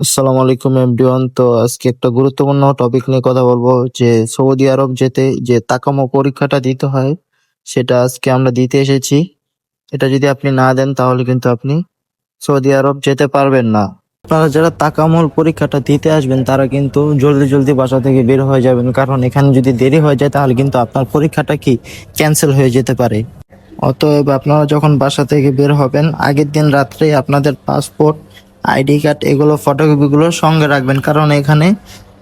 আসসালামু আলাইকুম, এভরিওয়ান। তো আজকে একটা গুরুত্বপূর্ণ টপিক নিয়ে কথা বলব, যে সৌদি আরব যেতে যে তাকামো পরীক্ষাটা দিতে হয়, সেটা আজকে আমরা দিতে এসেছি। এটা যদি আপনি না দেন, তাহলে কিন্তু আপনি সৌদি আরব যেতে পারবেন না। আপনারা যারা তাকামল পরীক্ষাটা দিতে আসবেন, তারা কিন্তু জলদি জলদি বাসা থেকে বের হয়ে যাবেন। কারণ এখানে যদি দেরি হয়ে যায়, তাহলে কিন্তু আপনার পরীক্ষাটা কি ক্যান্সেল হয়ে যেতে পারে। অতএব আপনারা যখন বাসা থেকে বের হবেন, আগের দিন রাত্রে আপনাদের পাসপোর্ট আইডি কার্ড এগুলো ফটোকপিগুলো সঙ্গে রাখবেন। কারণ এখানে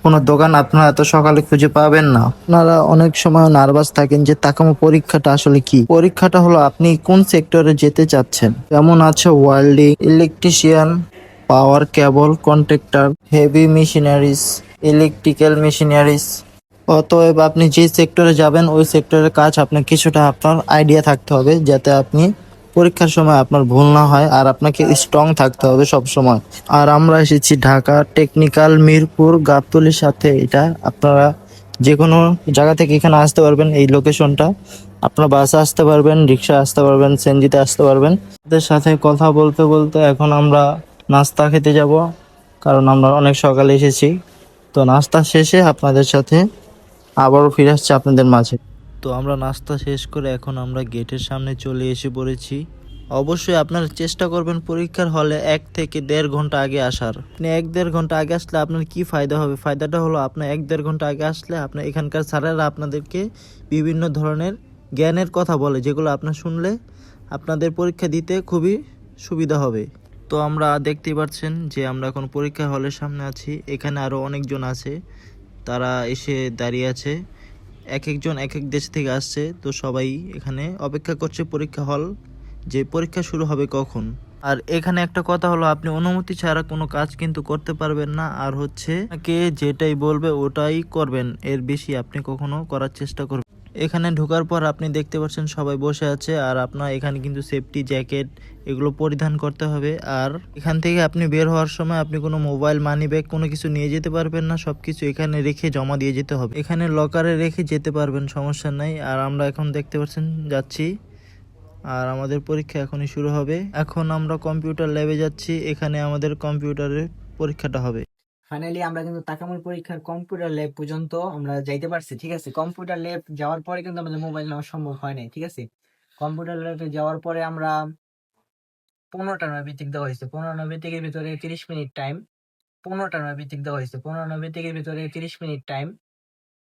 কোনো দোকান আপনারা এত সকালে খুঁজে পাবেন না। আপনারা অনেক সময় নার্ভাস থাকেন যে তাকামো পরীক্ষাটা আসলে কি? পরীক্ষাটা হলো আপনি কোন সেক্টরে যেতে চাচ্ছেন? যেমন আছে welding electrician power cable contractor heavy machineries electrical machineries অতএব আপনি যে সেক্টরে যাবেন, ওই সেক্টরের কাজ আপনার কিছুটা আপনার আইডিয়া থাকতে হবে, যাতে আপনি পরীক্ষার সময় আপনার ভুল না হয় আর আপনাকে স্ট্রং থাকতে হবে সব সময় আর আমরা এসেছি ঢাকা টেকনিক্যাল মিরপুর গাবতলির সাথে। এটা আপনারা যে কোনো জায়গা থেকে এখানে আসতে পারবেন, এই লোকেশনটা আপনারা বাসে আসতে পারবেন রিক্সা আসতে পারবেন, সেনজিতে আসতে পারবেন। তাদের সাথে কথা বলতে বলতে এখন আমরা নাস্তা খেতে যাব, কারণ আমরা অনেক সকালে এসেছি। তো নাস্তা শেষে আপনাদের সাথে আবারও ফিরে আসছে আপনাদের মাঝে। তো আমরা নাস্তা শেষ করে এখন আমরা গেটের সামনে চলে এসে পড়েছি। অবশ্যই আপনারা চেষ্টা করবেন পরীক্ষার হলে এক থেকে দেড় ঘণ্টা আগে আসার। আপনি এক দেড় ঘণ্টা আগে আসলে আপনার কি ফায়দা হবে? ফায়দাটা হলো আপনার এক দেড় ঘণ্টা আগে আসলে আপনার এখানকার স্যারেরা আপনাদেরকে বিভিন্ন ধরনের জ্ঞানের কথা বলে, যেগুলো আপনার শুনলে আপনাদের পরীক্ষা দিতে খুবই সুবিধা হবে। তো আমরা দেখতেই পাচ্ছেন যে আমরা এখন পরীক্ষা হলের সামনে আছি। এখানে আরও অনেকজন আছে। তারা এসে দাঁড়িয়ে আছে। এক একজন এক এক দেশ থেকে আসছে, তো সবাই এখানে অপেক্ষা করছে পরীক্ষা হল যে পরীক্ষা শুরু হবে কখন। আর এখানে একটা কথা হলো, আপনি অনুমতি ছাড়া কোনো কাজ কিন্তু করতে পারবেন না, আর হচ্ছে কে যেটাই বলবে ওটাই করবেন, এর বেশি আপনি কখনো করার চেষ্টা করবেন এখানে ঢোকার পর আপনি দেখতে পাচ্ছেন সবাই বসে আছে আর আপনার এখানে কিন্তু সেফটি জ্যাকেট এগুলো পরিধান করতে হবে। আর এখান থেকে আপনি বের হওয়ার সময় আপনি কোনো মোবাইল মানি ব্যাগ কোনো কিছু নিয়ে যেতে পারবেন না সব কিছু এখানে রেখে জমা দিয়ে যেতে হবে। এখানে লকারে রেখে যেতে পারবেন, সমস্যা নাই। আর আমরা এখন দেখতে পাচ্ছেন, যাচ্ছি। আর আমাদের পরীক্ষা এখনই শুরু হবে। এখন আমরা কম্পিউটার ল্যাবে যাচ্ছি, এখানে আমাদের কম্পিউটারের পরীক্ষাটা হবে। ফাইনালি আমরা কিন্তু তাকামুল পরীক্ষার কম্পিউটার ল্যাব পর্যন্ত আমরা যাইতে পারছি, ঠিক আছে? কম্পিউটার ল্যাব যাওয়ার পরে কিন্তু আমাদের মোবাইল নেওয়া সম্ভব হয় নাই, ঠিক আছে? কম্পিউটার ল্যাবে যাওয়ার পরে আমরা পনেরোটা নয় ভিত্তিক দেওয়া হয়েছে। পনেরো নয় ভিত্তিকের ভিতরে তিরিশ মিনিট টাইম পনেরোটা নয় ভিত্তিক দেওয়া হয়েছে। পনেরো নয় ভিতরে তিরিশ মিনিট টাইম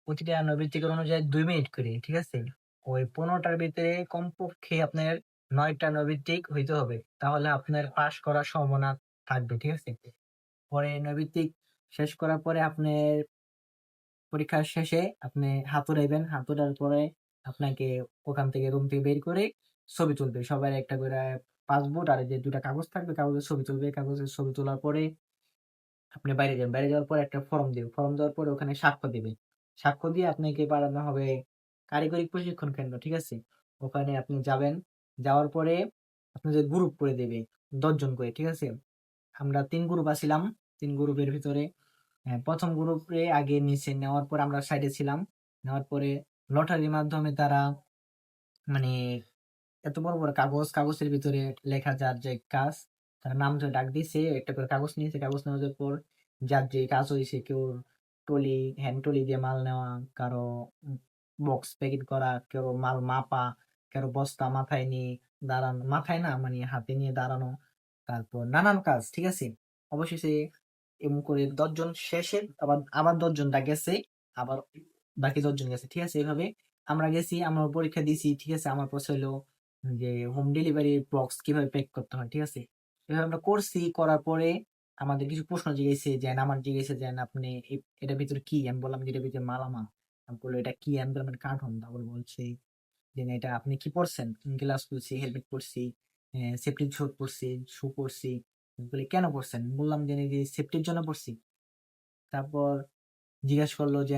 প্রতিটা নয় অনুযায়ী দুই মিনিট করে, ঠিক আছে? ওই পনেরোটার ভিতরে কমপক্ষে আপনার নয়টা নয় ভিত্তিক হইতে হবে। তাহলে আপনার পাস করার সম্ভাবনা থাকবে, ঠিক আছে? পরে নৈবিত্তিক শেষ করার পরে আপনার পরীক্ষার শেষে আপনি হাতুড়াইবেন হাতুড়ার পরে আপনাকে ওখান থেকে রুম থেকে বের করে ছবি তুলবে। সবার একটা করে পাসপোর্ট আর যে দুটা কাগজ থাকবে, কাগজের ছবি তুলবে। কাগজের ছবি তোলার পরে আপনি বাইরে যাবেন। বাইরে যাওয়ার পরে একটা ফর্ম দেবে। ফর্ম দেওয়ার পরে ওখানে সাক্ষ্য দেবে। সাক্ষ্য দিয়ে আপনাকে পাঠানো হবে কারিগরি প্রশিক্ষণ কেন্দ্র, ঠিক আছে? ওখানে আপনি যাবেন। যাওয়ার পরে আপনাদের গ্রুপ করে দেবে দশজন করে, ঠিক আছে? আমরা তিন গ্রুপ আছিলাম। তিন গ্রুপের ভিতরে হ্যাঁ, প্রথম গ্রুপে আগে নিচে নেওয়ার পর আমরা সাইডে ছিলাম। নেওয়ার পরে লটারির মাধ্যমে তারা মানে এত বড় বড় কাগজ কাগজের ভিতরে লেখা যার যে কাজ তার নাম ধরে ডাক দিছে একটা করে কাগজ নিয়েছে। কাগজ নেওয়ার পর যার যে কাজ হয়েছে কেউ টলি হ্যান্ড টলি দিয়ে মাল নেওয়া কারও বক্স প্যাকেট করা কেউ মাল মাপা কারও বস্তা মাথায় নিয়ে দাঁড়ানো মাথায় না মানে হাতে নিয়ে দাঁড়ানো তারপর নানান কাজ ঠিক আছে? অবশেষে এমন করে দশজন শেষে আবার আবার দশজনটা গেছে, আবার বাকি দশজন গেছে। ঠিক আছে, এভাবে আমরা গেছি, আমরা পরীক্ষা দিয়েছি, ঠিক আছে, আমার পছন্দ হলো যে হোম ডেলিভারি বক্স কীভাবে প্যাক করতে হয়, ঠিক আছে? এভাবে আমরা করছি, করার পরে আমাদের কিছু প্রশ্ন জিজ্ঞেসে যেন আমার জিজ্ঞেসে যে, আপনি এটার ভিতরে কি আমি বললাম যে, এটার ভিতরে মালামাল। আমি বলল এটা কি আমি বললাম কার্টন তারপর বলছে যে এটা আপনি কি পড়ছেন গ্লাস পরছি হেলমেট পরছি সেফটি ঝোট পরছি শু পরছি। বলে, কেন পড়ছেন? বললাম যে সেফটির জন্য পড়ছি। তারপর জিজ্ঞাসা করল যে,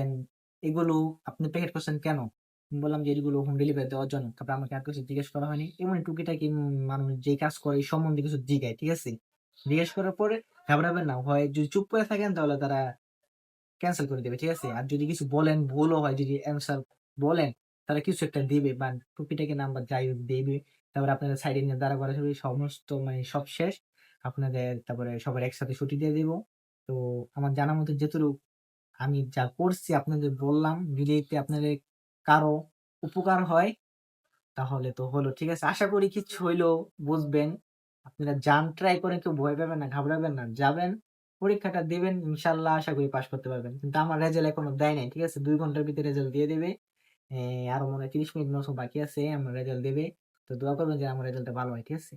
এগুলো আপনি প্যাকেট করছেন কেন? বললাম যে, এগুলো হোম ডেলিভারি দেওয়ার জন্য। তারপর আমাকে আর কিছু জিজ্ঞেস করা হয়নি। এমন টুকিটাকি মানুষ যে কাজ করে এই সম্বন্ধে কিছু জিজ্ঞায় ঠিক আছে? জিজ্ঞেস করার পরে ঘাবড়াবেন না। হয় যদি চুপ করে থাকেন, তাহলে তারা ক্যান্সেল করে দেবে, ঠিক আছে? আর যদি কিছু বলেন, ভুলও হয়, যদি অ্যান্সার বলেন, তারা কিছু একটা দেবে বা টুকিটাকি নাম্বার যাই দেবে। তারপরে আপনাদের সাইডে নিয়ে দাঁড়া করা সমস্ত মানে সব শেষ। আপনাদের তারপরে সবার একসাথে ছুটি দিয়ে দিব। তো আমার জানা মতো যেটুকু, আমি যা করছি আপনাদের বললাম এতে আপনাদের কারও উপকার হয়, তাহলে তো হলো, ঠিক আছে? আশা করি কিছু হইলেও বুঝবেন। আপনারা যান ট্রাই করেন, কেউ ভয় পাবেন না, ঘাবড়াবেন না, যাবেন, পরীক্ষাটা দেবেন ইনশাল্লাহ আশা করি পাশ করতে পারবেন। কিন্তু আমার রেজাল্ট এখনও দেয় নাই, ঠিক আছে? দুই ঘণ্টার ভিতরে রেজাল্ট দিয়ে দেবে। আরও মনে হয় তিরিশ মিনিট মতো বাকি আছে, আমার রেজাল্ট দেবে। তো দোয়া করবেন যে আমার রেজাল্টটা ভালো হয়, ঠিক আছে।